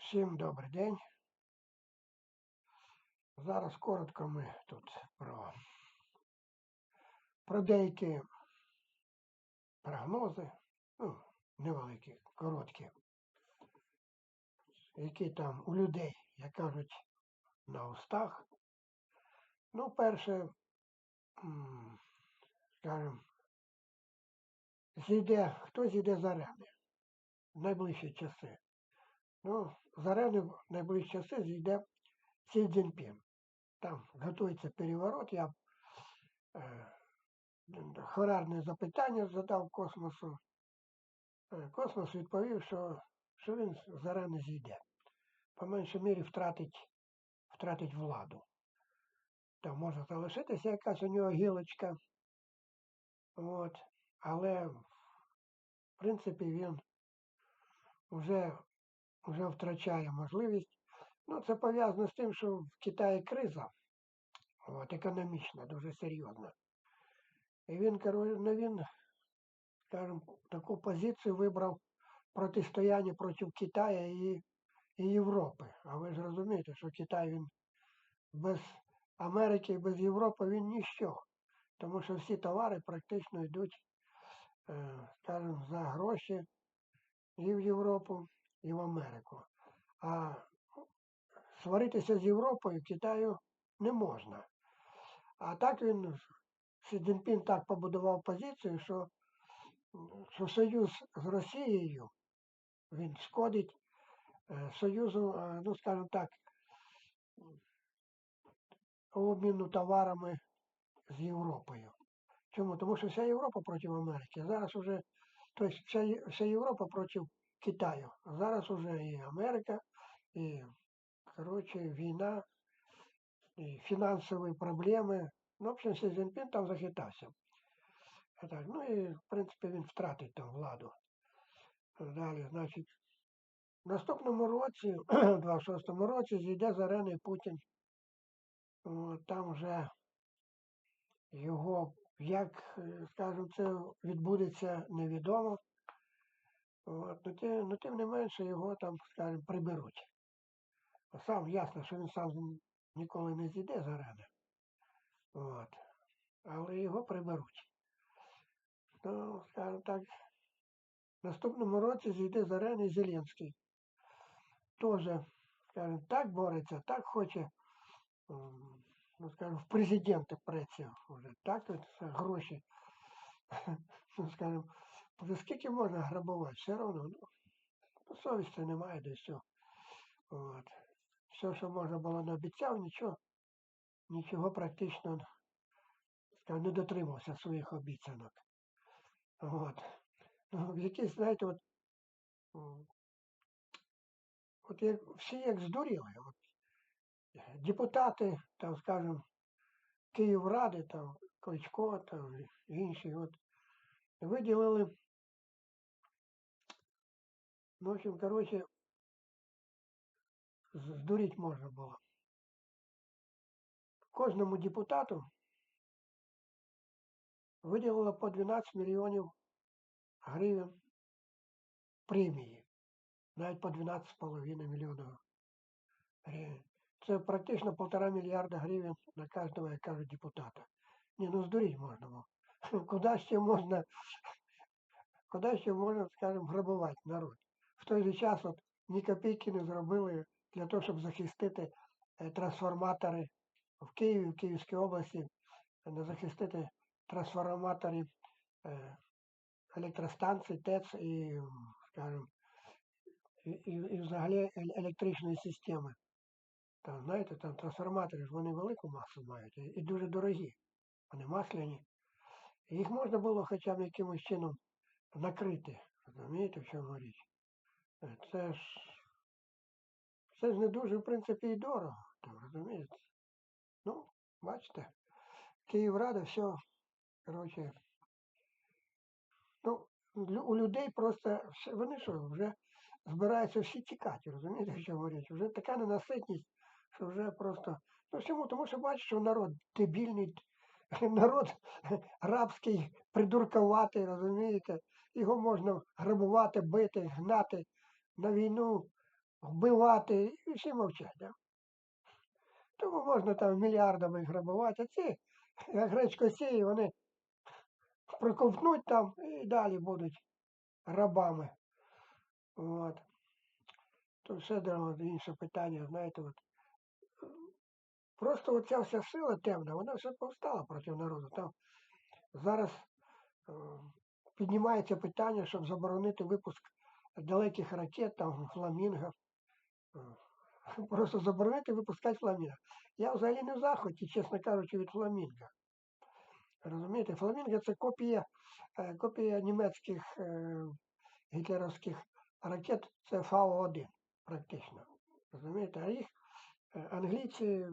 Всім добрий день. Зараз коротко ми тут про, про деякі прогнози, ну, невеликі, короткі, які там у людей, як кажуть, на устах. Ну, перше, скажімо, зійде, хто зійде з арени в найближчі часи. Ну, з в найближчі часи зійде Сі Цзіньпін. Там готується переворот. Я е, хорарне запитання задав космосу. Е, Космос відповів, що, що він з арени зійде. По меншій мірі втратить, втратить владу. Там може залишитися якась у нього гілочка. От. Але, в принципі, він вже, вже втрачає можливість. Ну, це пов'язано з тим, що в Китаї криза от, економічна, дуже серйозна. І він, коротше, ну, він, скажімо, таку позицію вибрав протистояння проти Китаю і, і Європи. А ви ж розумієте, що Китай він без Америки і без Європи він ніщо. Тому що всі товари практично йдуть, е, скажімо, за гроші і в Європу, і в Америку. А сваритися з Європою Китаю не можна. А так він, Сі Цзіньпін так побудував позицію, що, що союз з Росією він шкодить е, союзу, е, ну скажімо так, обміну товарами з Європою. Чому? Тому що вся Європа проти Америки. Зараз уже, тобто вся, вся Європа проти Китаю. Зараз уже і Америка, і коротше, війна, і фінансові проблеми. Ну, в общем, Сі Цзіньпін там захитався. Ну і, в принципі, він втратить там владу. Далі, значить, в наступному році, в 26-му році, зійде з арени Путін. Там вже його, як, е, скажімо, це відбудеться, невідомо. От, ну, тим, ну, тим не менше його там, скажімо, приберуть. Сам ясно, що він сам ніколи не зійде з арени. От. Але його приберуть. Ну, скажімо так, в наступному році зійде з арени Зеленський. Тоже, скажімо, так бореться, так хоче, ну, скажімо, в президенти преться вже, так гроші. Ну, скажімо, вже скільки можна грабувати, все одно, ну, ну, совісті немає до все. От. Все, що можна було наобіцяв, нічого, нічого практично не дотримався своїх обіцянок. От. Ну, якісь, знаєте, от, от як, всі як здуріли. От, депутати, там, скажімо, Київради, там, Кличко, там, інші, от, виділили, в общем, коротше, з- здуріть можна було. Кожному депутату виділили по 12 мільйонів гривень премії. Навіть по 12,5 мільйонів гривень. Це практично полтора мільярда гривень на кожного, як кажуть, депутата. Ні, ну здуріть можна було. Куди ще можна, куди ще можна, скажімо, грабувати народ? В той же час от ні копійки не зробили для того, щоб захистити е, трансформатори в Києві, в Київській області, е, не захистити трансформаторів е, електростанцій, ТЕЦ і, скажімо, і, і, і взагалі електричної системи. Там, знаєте, там трансформатори ж вони велику масу мають і, і дуже дорогі. Вони масляні. Їх можна було хоча б якимось чином накрити. Розумієте, в чому річ? Це ж це ж не дуже, в принципі, і дорого. Там, розумієте? Ну, бачите, Київрада, все, коротше, ну, у людей просто все, вони що, вже збираються всі тікати, розумієте, що говорять? Вже така ненаситність, що вже просто. Ну чому? Тому що бачиш, що народ дебільний, народ рабський, придуркуватий, розумієте? Його можна грабувати, бити, гнати на війну. вбивати, і всі мовчать. Тому можна там мільярдами грабувати, а ці, як гречкосії, вони проковтнуть там і далі будуть рабами. От. То все дорого, інше питання, знаєте, от. Просто оця вся сила темна, вона все повстала проти народу. Там зараз е, піднімається питання, щоб заборонити випуск далеких ракет, там фламінго. Е, Просто заборонити випускати фламінго. Я взагалі не в захваті, чесно кажучи, від фламінго. Розумієте, фламінго це копія, е, копія німецьких е, гітлерівських ракет, це Фау-1 практично. Розумієте, а їх англійці,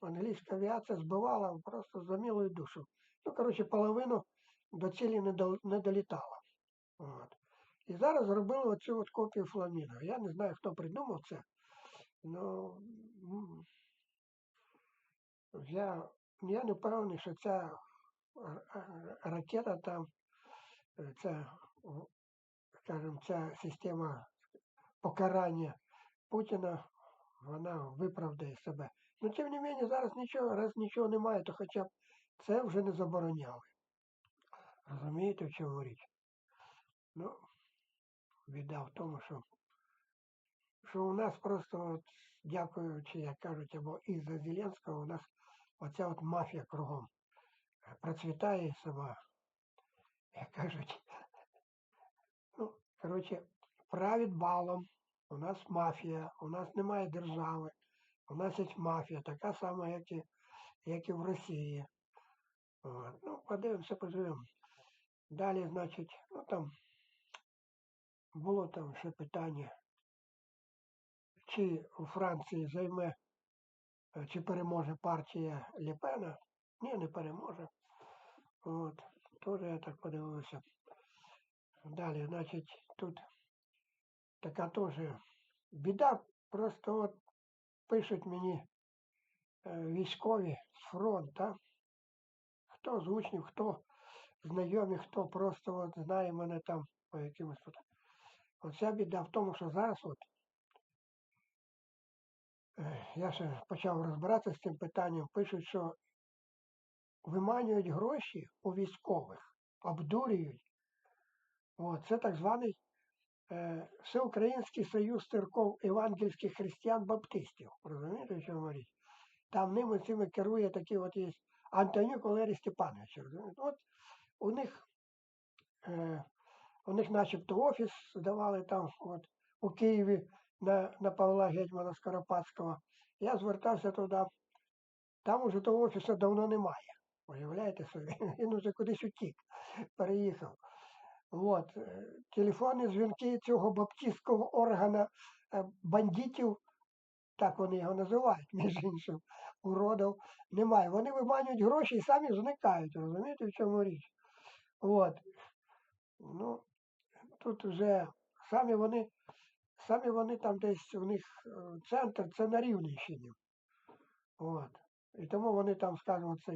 англійська авіація збивала просто за милою душу. Ну, коротше, половину до цілі не долітала. От. І зараз зробили оцю от копію фламінго. Я не знаю, хто придумав це. Ну, я, я не впевнений, що ця ракета там, е, ця, скажімо, ця система покарання Путіна, вона виправдає себе. Ну, тим не менше, зараз нічого, раз нічого немає, то хоча б це вже не забороняли. Розумієте, в чому річ? Ну, біда в тому, що, що у нас просто, от, дякуючи, як кажуть, або із-за Зеленського, у нас оця от мафія кругом е, процвітає сама, як кажуть. Ну, коротше, править балом. У нас мафія, у нас немає держави, у нас є мафія, така сама, як і, як і в Росії. От. Ну, подивимося, поживемо. Далі, значить, ну там було там ще питання, чи у Франції займе, е, чи переможе партія Ліпена. Ні, не переможе. От, теж я так подивився. Далі, значить, тут така теж біда, просто от пишуть мені е, військові з фронту, хто з учнів, хто знайомі, хто просто от знає мене там по якимось. от. Оця біда в тому, що зараз от е, я ще почав розбиратися з цим питанням, пишуть, що виманюють гроші у військових, обдурюють. От, це так званий е, Всеукраїнський союз церков евангельських християн-баптистів. Розумієте, чому річ? Там ними цими керує такий от є Антонюк Валерій Степанович. От у них, е, у них начебто офіс здавали там от, у Києві на, на Павла Гетьмана Скоропадського. Я звертався туди. Там уже того офісу давно немає. Уявляєте собі? Він уже кудись утік, переїхав. От. е, Телефонні дзвінки цього баптистського органа е, бандитів, так вони його називають, між іншим, уродов, немає. Вони виманюють гроші і самі зникають, розумієте, в чому річ? От. Ну, тут вже самі вони, самі вони там десь у них е, центр, це на Рівненщині. От. І тому вони там, скажімо, це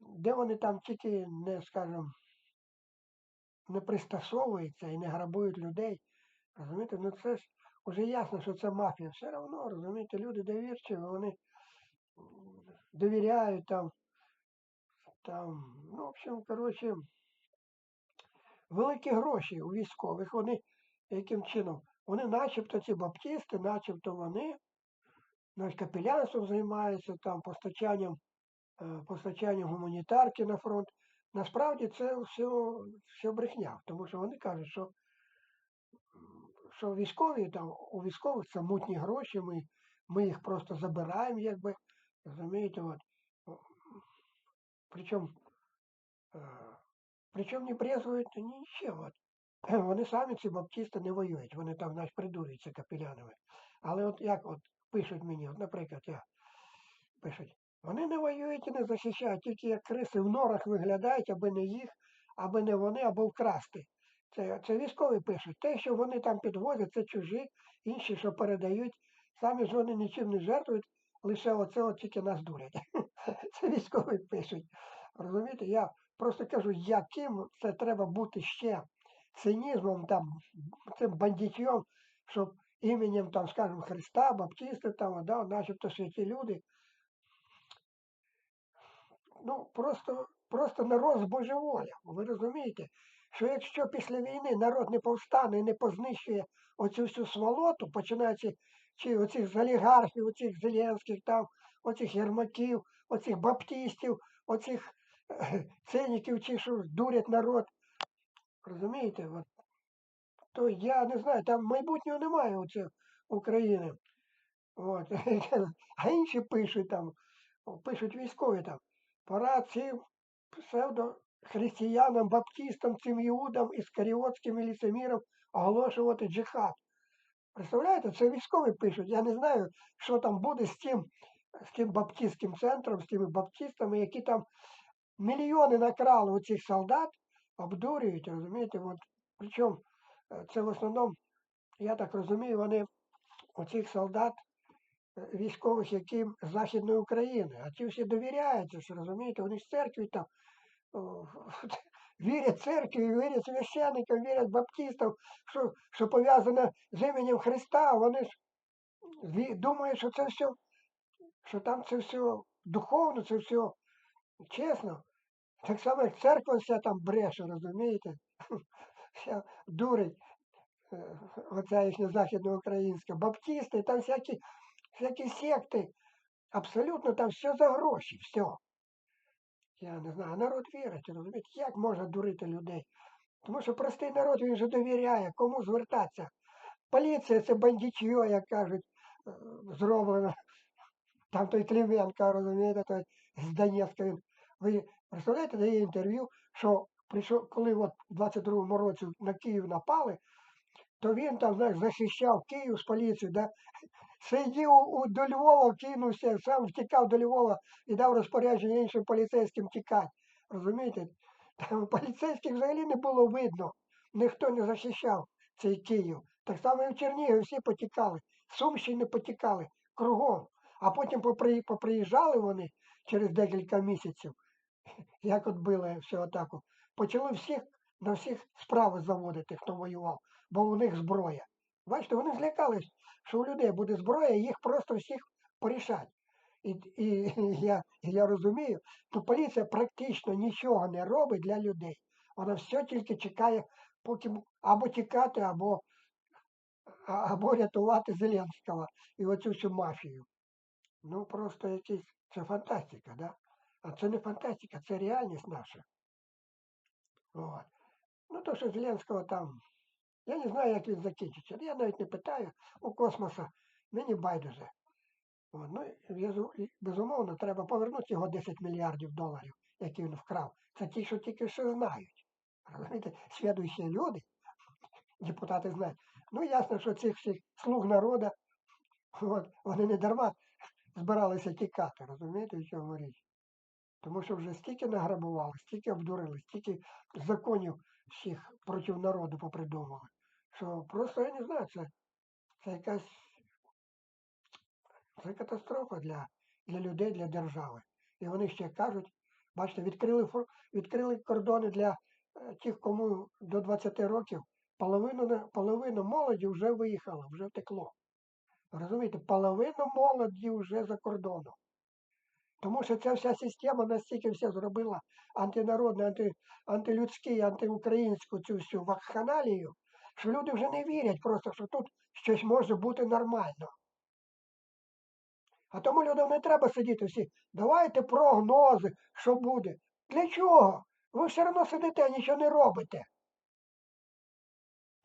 де вони там тільки не, скажімо, не пристосовуються і не грабують людей. Розумієте, ну це ж вже ясно, що це мафія. Все одно, розумієте, люди довірчиві, вони довіряють там, там, ну, в общем, коротше, великі гроші у військових. Вони яким чином? Вони начебто ці баптисти, начебто вони навіть капелянством займаються, там, постачанням, е, постачанням гуманітарки на фронт. Насправді це все, все брехня, тому що вони кажуть, що, що військові там у військових це мутні гроші, ми, ми їх просто забираємо, якби, розумієте, от. Причому, е, причому не брезгують нічим. От. Вони самі ці баптисти не воюють, вони там навіть придурюються капелянами. Але от як от пишуть мені, от, наприклад, я пишуть, вони не воюють і не захищають, тільки як криси в норах виглядають, аби не їх, аби не вони, або вкрасти. Це, це військові пишуть. Те, що вони там підвозять, це чужі, інші, що передають, самі ж вони нічим не жертвують, лише оце от тільки нас дурять. Це військові пишуть. Розумієте, я просто кажу, яким це треба бути ще цинізмом, там, цим бандитьом, щоб іменем, там, скажімо, Христа, Баптисти, там, да, начебто святі люди. Ну, просто, просто народ збожеволів. Ви розумієте, що якщо після війни народ не повстане і не познищує оцю всю сволоту, починаючи чи оцих з олігархів, оцих Зеленських, там, оцих Єрмаків, оцих баптистів, оцих циніків, чи що дурять народ. Розумієте? От. То я не знаю, там майбутнього немає у цієї України. От. А інші пишуть там, пишуть військові там, пора цим псевдохристиянам, баптистам, цим іудам, іскаріотським і ліцемірам оголошувати джихад. Представляєте, це військові пишуть. Я не знаю, що там буде з тим, з тим баптистським центром, з тими баптистами, які там мільйони накрали у цих солдат, обдурюють, розумієте? От, причому е, це в основному, я так розумію, вони оцих солдат е, військових, які з Західної України, а ті всі довіряються, що розумієте, вони з церкви там вірять церкві, вірять священникам, вірять баптистам, що, що пов'язане з іменем Христа, вони ж думають, що це все, що там це все духовно, це все чесно. Так само, як церква вся там бреше, розумієте? Вся дурить. Оця їхня західноукраїнська, баптисти, там всякі, всякі секти. Абсолютно там все за гроші, все. Я не знаю, народ вірить, розумієте, як можна дурити людей? Тому що простий народ він же довіряє, кому звертатися. Поліція це бандитьо, як кажуть, е, зроблено. Там той Клименко, розумієте, той з Донецька. Він, ви представляєте, дає інтерв'ю, що прийшов, коли от в 22-му році на Київ напали, то він там, знаєш, захищав Київ з поліцією, да? сидів у, до Львова, кинувся, сам втікав до Львова і дав розпорядження іншим поліцейським тікати. Розумієте? Там поліцейських взагалі не було видно. Ніхто не захищав цей Київ. Так само і в Чернігові всі потікали. Сумщини потікали кругом. А потім попри, поприїжджали вони через декілька місяців, як от били всю атаку. Почали всіх на всіх справи заводити, хто воював, бо у них зброя. Бачите, вони злякались, що у людей буде зброя, їх просто всіх порішать. І, і, я, я розумію, то поліція практично нічого не робить для людей. Вона все тільки чекає, поки або тікати, або, або рятувати Зеленського і оцю всю мафію. Ну, просто якийсь, це фантастика, да? А це не фантастика, це реальність наша. От. Ну, то, що Зеленського там, я не знаю, як він закінчиться. Я навіть не питаю у космоса, мені байдуже. От. Ну, і, безумовно, треба повернути його 10 мільярдів доларів, які він вкрав. Це ті, що тільки що знають. Розумієте, свідуючі люди, депутати знають. Ну, ясно, що цих всіх слуг народу, от, вони не дарма збиралися тікати, розумієте, в чому річ? Тому що вже стільки награбували, стільки обдурили, стільки законів всіх проти народу попридумали. Що просто я не знаю, це, це якась це катастрофа для, для людей, для держави. І вони ще кажуть, бачите, відкрили, відкрили кордони для е, тих, кому до 20 років, половину, половину молоді вже виїхала, вже втекло. Розумієте, половину молоді вже за кордоном. Тому що ця вся система настільки все зробила антинародну, анти, антилюдську, антиукраїнську цю всю вакханалію, що люди вже не вірять просто, що тут щось може бути нормально. А тому людям не треба сидіти всі. Давайте прогнози, що буде. Для чого? Ви все одно сидите, нічого не робите.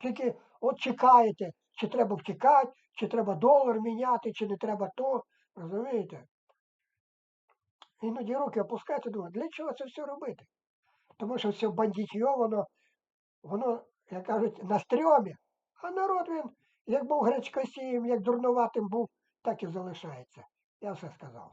Тільки от чекаєте, чи треба втікати, чи треба долар міняти, чи не треба то. Розумієте? Іноді руки опускаються, думаю, для чого це все робити? Тому що все бандитьо, воно, воно, як кажуть, на стрьомі. А народ він, як був гречкосієм, як дурнуватим був, так і залишається. Я все сказав.